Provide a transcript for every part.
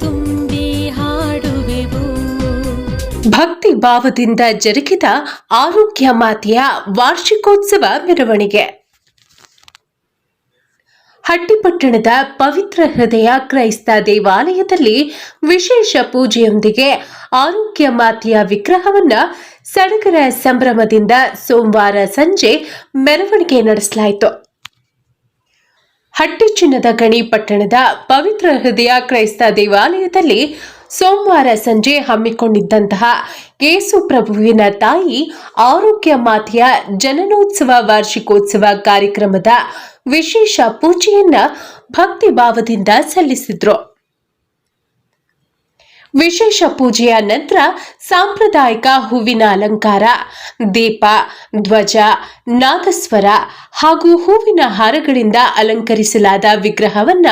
ತುಂಬಿ ಹಾಡುವೆವು. ಭಕ್ತಿ ಭಾವದಿಂದ ಜರುಗಿದ ಆರೋಗ್ಯ ಮಾತೆಯ ವಾರ್ಷಿಕೋತ್ಸವ ಮೆರವಣಿಗೆ. ಹಟ್ಟಿಪಟ್ಟಣದ ಪವಿತ್ರ ಹೃದಯ ಕ್ರೈಸ್ತ ದೇವಾಲಯದಲ್ಲಿ ವಿಶೇಷ ಪೂಜೆಯೊಂದಿಗೆ ಆರೋಗ್ಯ ಮಾತೆಯ ವಿಗ್ರಹವನ್ನು ಸಡಗರ ಸಂಭ್ರಮದಿಂದ ಸೋಮವಾರ ಸಂಜೆ ಮೆರವಣಿಗೆ ನಡೆಸಲಾಯಿತು. ಹಟ್ಟಿಚಿನ್ನದ ಗಣಿ ಪಟ್ಟಣದ ಪವಿತ್ರ ಹೃದಯ ಕ್ರೈಸ್ತ ದೇವಾಲಯದಲ್ಲಿ ಸೋಮವಾರ ಸಂಜೆ ಹಮ್ಮಿಕೊಂಡಿದ್ದಂತಹ ಯೇಸು ಪ್ರಭುವಿನ ತಾಯಿ ಆರೋಗ್ಯ ಮಾತೆಯ ಜನನೋತ್ಸವ ವಾರ್ಷಿಕೋತ್ಸವ ಕಾರ್ಯಕ್ರಮದ ವಿಶೇಷ ಪೂಜೆಯನ್ನ ಭಕ್ತಿ ಭಾವದಿಂದ ಸಲ್ಲಿಸಿದ್ರು. ವಿಶೇಷ ಪೂಜೆಯ ನಂತರ ಸಾಂಪ್ರದಾಯಿಕ ಹೂವಿನ ಅಲಂಕಾರ, ದೀಪ, ಧ್ವಜ, ನಾದಸ್ವರ ಹಾಗೂ ಹೂವಿನ ಹಾರಗಳಿಂದ ಅಲಂಕರಿಸಲಾದ ವಿಗ್ರಹವನ್ನ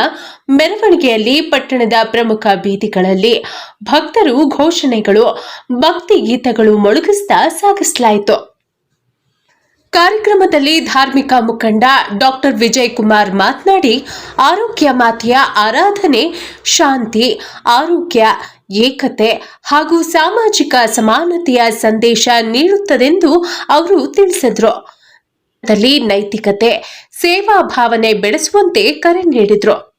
ಮೆರವಣಿಗೆಯಲ್ಲಿ ಪಟ್ಟಣದ ಪ್ರಮುಖ ಬೀದಿಗಳಲ್ಲಿ ಭಕ್ತರು ಘೋಷಣೆಗಳು, ಭಕ್ತಿ ಗೀತಗಳು ಮೊಳಗಿಸ್ತಾ ಸಾಗಿಸಲಾಯಿತು. ಕಾರ್ಯಕ್ರಮದಲ್ಲಿ ಧಾರ್ಮಿಕ ಮುಖಂಡ ಡಾಕ್ಟರ್ ವಿಜಯ್ ಕುಮಾರ್ ಮಾತನಾಡಿ, ಆರೋಗ್ಯ ಮಾತೆಯ ಆರಾಧನೆ, ಶಾಂತಿ, ಆರೋಗ್ಯ, ಏಕತೆ ಹಾಗೂ ಸಾಮಾಜಿಕ ಸಮಾನತೆಯ ಸಂದೇಶ ನೀಡುತ್ತದೆಂದು ಅವರು ತಿಳಿಸಿದ್ರು. ನೈತಿಕತೆ, ಸೇವಾ ಭಾವನೆ ಬೆಳೆಸುವಂತೆ ಕರೆ ನೀಡಿದ್ರು.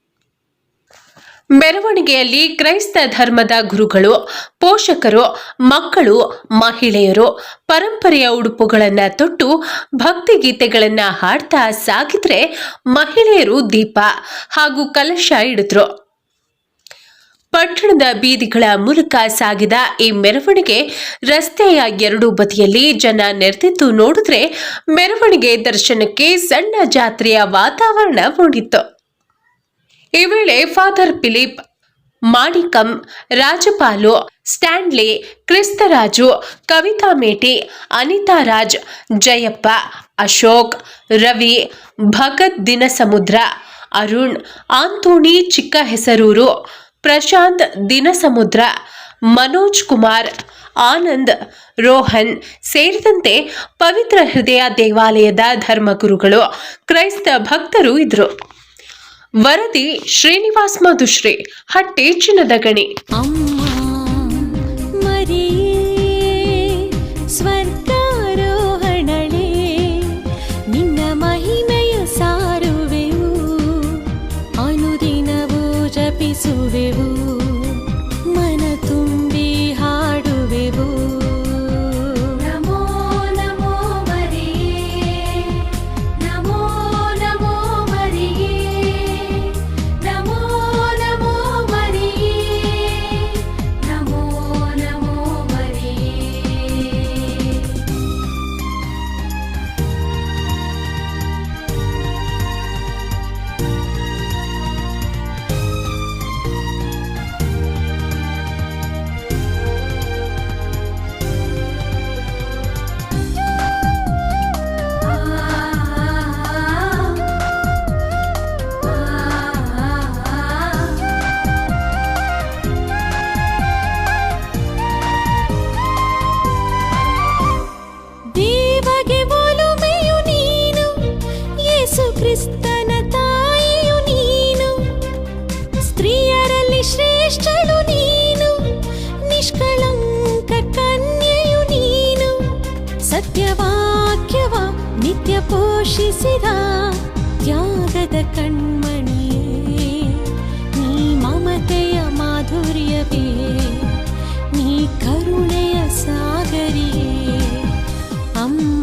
ಮೆರವಣಿಗೆಯಲ್ಲಿ ಕ್ರೈಸ್ತ ಧರ್ಮದ ಗುರುಗಳು, ಪೋಷಕರು, ಮಕ್ಕಳು, ಮಹಿಳೆಯರು ಪರಂಪರೆಯ ಉಡುಪುಗಳನ್ನು ತೊಟ್ಟು ಭಕ್ತಿಗೀತೆಗಳನ್ನು ಹಾಡ್ತಾ ಸಾಗಿದ್ರೆ ಮಹಿಳೆಯರು ದೀಪ ಹಾಗೂ ಕಲಶ ಇಡಿದ್ರು ಪಟ್ಟಣದ ಬೀದಿಗಳ ಮೂಲಕ ಸಾಗಿದ ಈ ಮೆರವಣಿಗೆ ರಸ್ತೆಯ ಎರಡೂ ಬದಿಯಲ್ಲಿ ಜನ ನೆರೆದಿದ್ದು ನೋಡಿದ್ರೆ ಮೆರವಣಿಗೆ ದರ್ಶನಕ್ಕೆ ಸಣ್ಣ ಜಾತ್ರೆಯ ವಾತಾವರಣ ಮೂಡಿತ್ತು. ಈ ವೇಳೆ father Philip Manikam Rajapalu Stanley Kristaraju Kavita Meti, Anita Raj, Jayappa, Ashok, Ravi, Bhagat Dinasamudra, Arun, Anthony Chikka Hesaruru Prashant ದಿನಸಮುದ್ರ, Manoj Kumar, Anand, Rohan ಸೇರಿದಂತೆ ಪವಿತ್ರ ಹೃದಯ ದೇವಾಲಯದ ಧರ್ಮಗುರುಗಳು, ಕ್ರೈಸ್ತ ಭಕ್ತರು ಇದ್ರು ವರದಿ ಶ್ರೀನಿವಾಸ್ ಮಧುಶ್ರೀ ಹಟ್ಟಿ ಚಿನ್ನದ ಗಣಿ. ಸಾರುವೆವು ಅನುದಿನವೂ ಜಪಿಸುವೆವು. ಸತ್ಯವಾಕ್ಯವ ನಿತ್ಯ ಪೋಷಿಸಿದ ತ್ಯಾಗದ ಕಣ್ಮಣಿಯೇ ನೀ ಮಮತೆಯ ಮಾಧುರ್ಯವೇ ನೀ ಕರುಣೆಯ ಸಾಗರಿಯೇ. ಅಮ್ಮ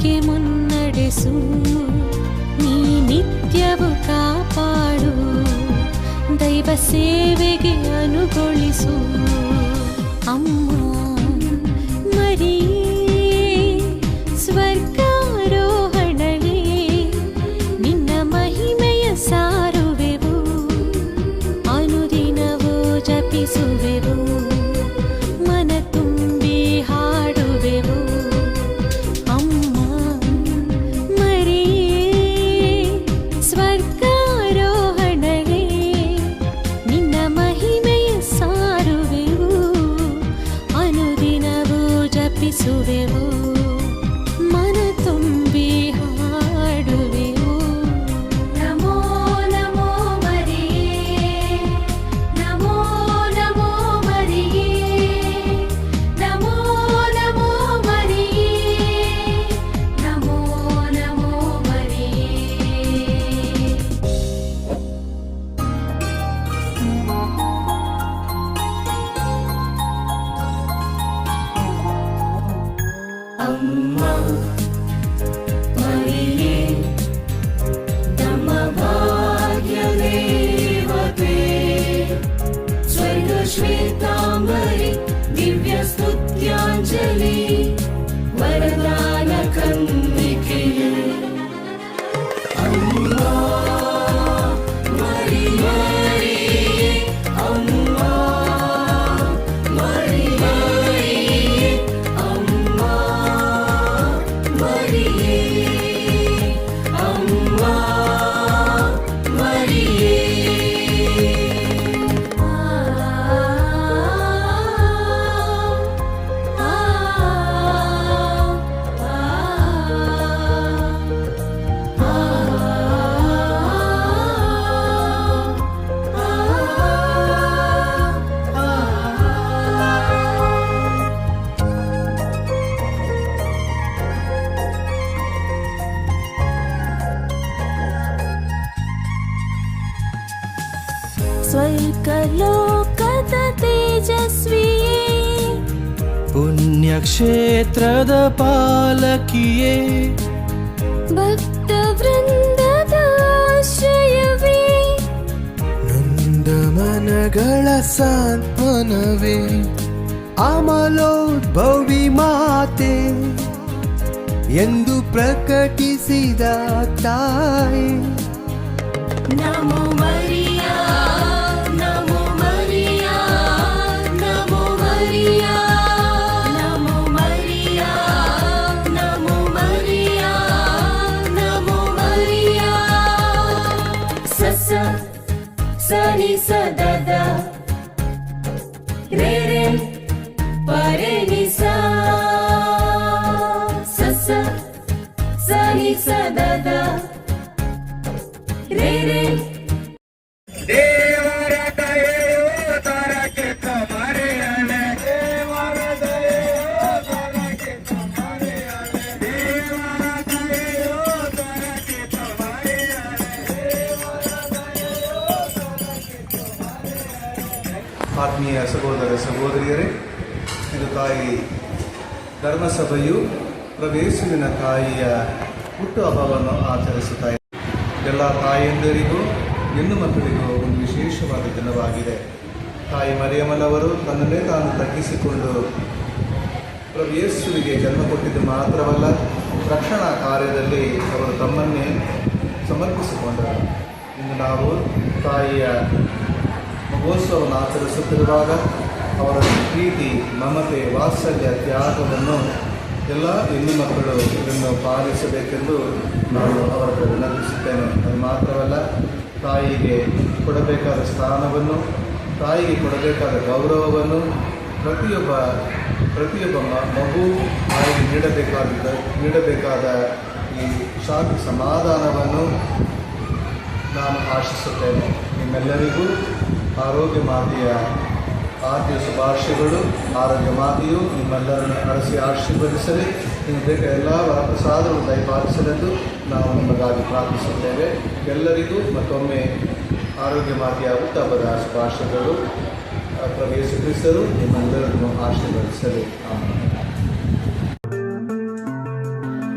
ಕೆ ಮುನ್ನಡೆಸು. ನೀ ನಿತ್ಯವು ಕಾಪಾಡು. ದೈವ ಸೇವೆಗೆ ಅನುಗೊಳಿಸು. ಅಮ್ಮ. श्वेताम्बरि दिव्यस्तुत्याञ्जलि वरदा ಕ್ಷೇತ್ರದ ಪಾಲಕಿಯೇ? ಭಕ್ತ ವೃಂದದ ಆಶ್ರಯವೇ ನೊಂದ ಮನಗಳ ಸಾಂತ್ವನವೇ ಅಮಲೋದ್ಭವಿ ಮಾತೆ? ಎಂದು ಪ್ರಕಟಿಸಿದ ತಾಯಿ. ನಮೋ ಮರಿಯ ನಮೋ ಮರಿಯ ನಮೋ ಮರಿಯ. ಆತ್ಮೀಯ ಸಹೋದರ ಸಹೋದರಿಯರೇ ಇದು ತಾಯಿ ಧರ್ಮಸಭೆಯು ಪ್ರವೇಶುವಿನ ತಾಯಿಯ ಹುಟ್ಟುಹಬ್ಬವನ್ನು ಆಚರಿಸುತ್ತಾ ಎಲ್ಲ ತಾಯಂದಿರಿಗೂ, ಹೆಣ್ಣು ಮಕ್ಕಳಿಗೂ ಒಂದು ವಿಶೇಷವಾದ ದಿನವಾಗಿದೆ. ತಾಯಿ ಮರಿಯಮ್ಮನವರು ತನ್ನನ್ನೇ ತಾನು ತಗ್ಗಿಸಿಕೊಂಡು ಪ್ರಭು ಯೇಸುವಿಗೆ ಜನ್ಮ ಕೊಟ್ಟಿದ್ದು ಮಾತ್ರವಲ್ಲ, ರಕ್ಷಣಾ ಕಾರ್ಯದಲ್ಲಿ ಅವರು ತಮ್ಮನ್ನೇ ಸಮರ್ಪಿಸಿಕೊಂಡರು. ಇಂದು ನಾವು ತಾಯಿಯ ಮಹೋತ್ಸವವನ್ನು ಆಚರಿಸುತ್ತಿರುವಾಗ ಅವರ ಪ್ರೀತಿ, ಮಮತೆ, ವಾತ್ಸಲ್ಯ, ತ್ಯಾಗವನ್ನು ಎಲ್ಲ ಹೆಣ್ಣು ಮಕ್ಕಳು ಇದನ್ನು ಪಾಲಿಸಬೇಕೆಂದು ನಾನು ಅವರನ್ನು ವಿನಂತಿಸುತ್ತೇನೆ. ಅದು ಮಾತ್ರವಲ್ಲ, ತಾಯಿಗೆ ಕೊಡಬೇಕಾದ ಸ್ಥಾನವನ್ನು, ತಾಯಿಗೆ ಕೊಡಬೇಕಾದ ಗೌರವವನ್ನು ಪ್ರತಿಯೊಬ್ಬ ಪ್ರತಿಯೊಬ್ಬ ಮಗು ತಾಯಿಗೆ ನೀಡಬೇಕಾದ ನೀಡಬೇಕಾದ ಈ ಶಾಂತಿ ಸಮಾಧಾನವನ್ನು ನಾನು ಆಶಿಸುತ್ತೇನೆ. ನಿಮ್ಮೆಲ್ಲರಿಗೂ ಆರೋಗ್ಯ ಮಾತೆಯ ಆದ್ಯ ಶುಭಾಶಯಗಳು ಆರೋಗ್ಯ ಮಾತೆಯು, ನಿಮ್ಮೆಲ್ಲರನ್ನು ಅರಸಿ ಆಶೀರ್ವದಿಸಲಿ. ನಿಮ್ಮ ಬೇಕಾದ ಎಲ್ಲ ಪ್ರಸಾದವನ್ನು ದಯಪಾಲಿಸಲೆಂದು ನಾವು ನಿಮಗಾಗಿ ಪ್ರಾರ್ಥಿಸುತ್ತೇವೆ. ಎಲ್ಲರಿಗೂ ಮತ್ತೊಮ್ಮೆ ಆರೋಗ್ಯ ಮಾತೆಯ ಉತ್ತಮದ ಶುಭಾಶಯಗಳು ಪ್ರವೇಶಿಸಲು ನಿಮ್ಮೆಲ್ಲರನ್ನು ಆಶೀರ್ವದಿಸಲಿ. ಆಮೇಲೆ